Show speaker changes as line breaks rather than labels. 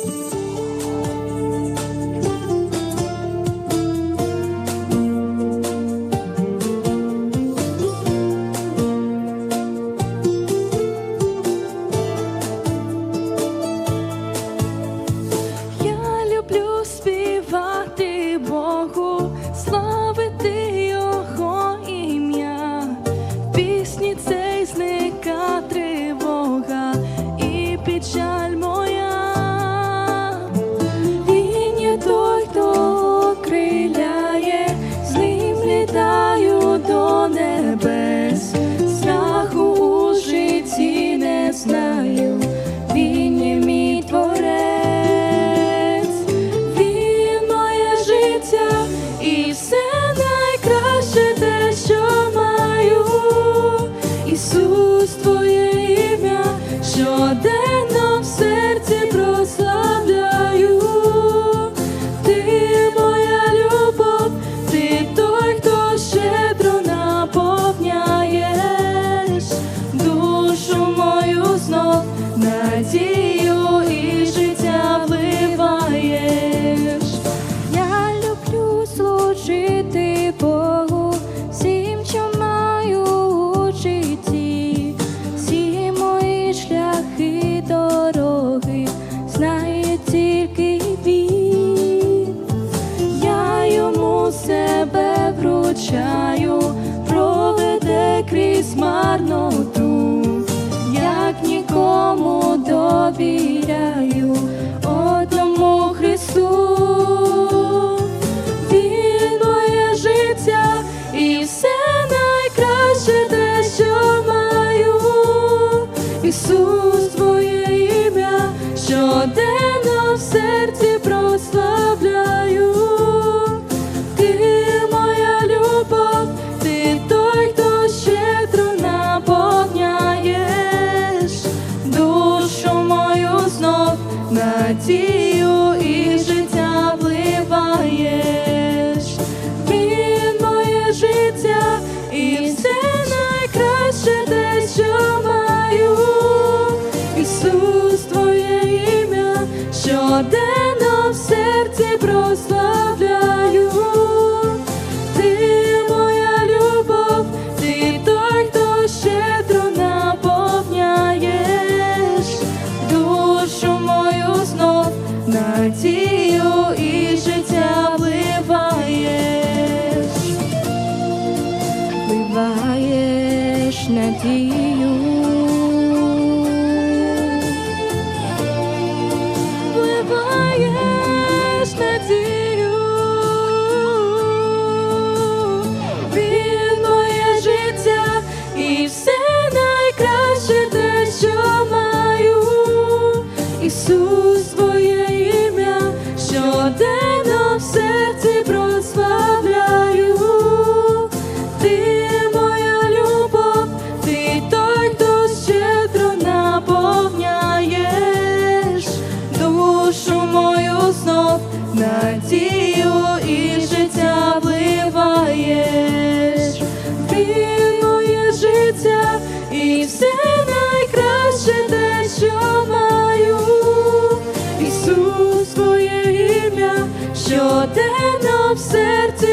Thank you. щоденно в серці прославляю, ти моя любов, ти той, хто щедро наповняєш душу мою знов надію. чаю проведе крізь марноту, як нікому добі. радію і життя вливаєш, вливаєш надію. щоденно в серці прославляю, ти моя любов, ти той, хто щедро наповняєш душу мою знов, надію і життя вливаєш, ти життя і все найкраще. серце.